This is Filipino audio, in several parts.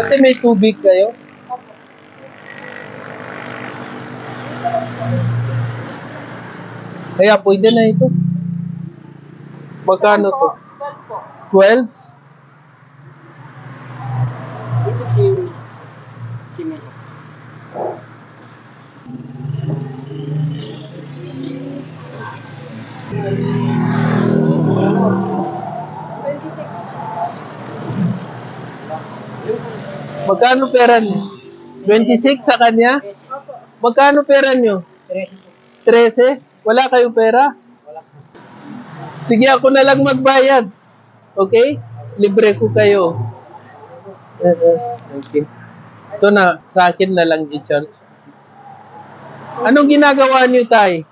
Ate, may tubig kayo? Kaya pwede na ito. Magkano to? 12 12? Magkano pera niyo? 26 sa kanya? Magkano pera niyo? 13? Wala kayong pera? Sige, ako na lang magbayad. Okay? Libre ko kayo. Okay. Ito na, sa akin na lang i-charge. Anong ginagawa niyo, Tay?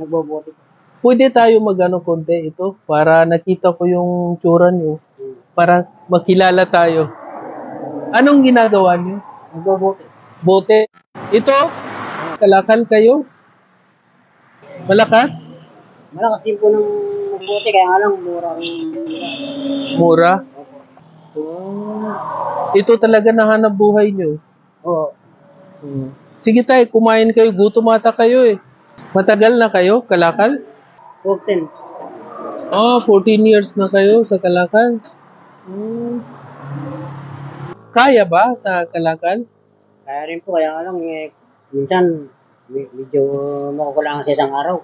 Nagbobote. Pwede tayo magano konti ito para nakita ko yung tsura niyo. Para makilala tayo. Anong ginagawa niyo? Nagbobote. Bote. Ito, kalakal kayo? Malakas? Malakas din po ng nagbote, kaya nga lang mura Mura? Oh. Ito talaga nahanap buhay nyo. Oo. Sige tayo, kumain kayo. Gutom ata kayo eh. Matagal na kayo, kalakal? 14. Oh, 14 years na kayo sa kalakal. Hmm. Kaya ba sa kalakal? Kaya rin po, kaya nga lang eh, minsan me- medyo makukulangan sa isang araw.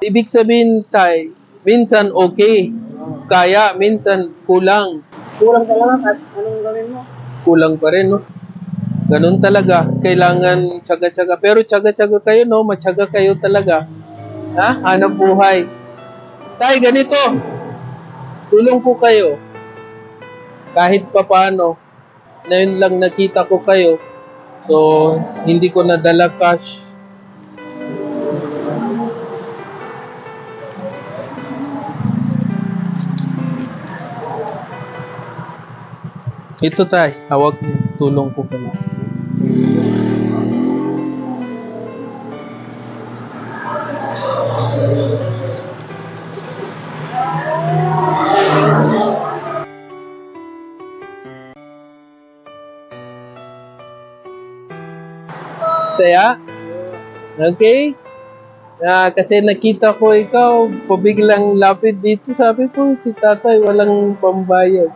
Ibig sabihin tay, minsan okay. Kaya, minsan kulang. Kulang talaga kahit anong gawin mo. kulang pa rin, no? Ganun talaga. Kailangan tsaga-tsaga. Pero tsaga-tsaga kayo, no? Matyaga kayo talaga. Ha? Hanap buhay. Tay, ganito. Tulong ko kayo. Kahit papano. Ngayon lang nakita ko kayo. So, hindi ko nadala cash. Ito tay, hawag. Tulong ko kayo. Saya? Okay? Ah, kasi nakita ko ikaw, pabiglang lapit dito. Sabi ko, si tatay walang pambayad.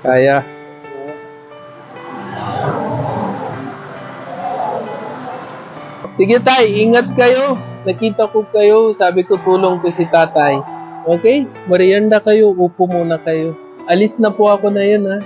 Kaya. Sige tay, ingat kayo. Nakita ko kayo, sabi ko tulong ko si tatay. Okay? Merienda kayo, upo muna kayo. Alis na po ako na yun ha.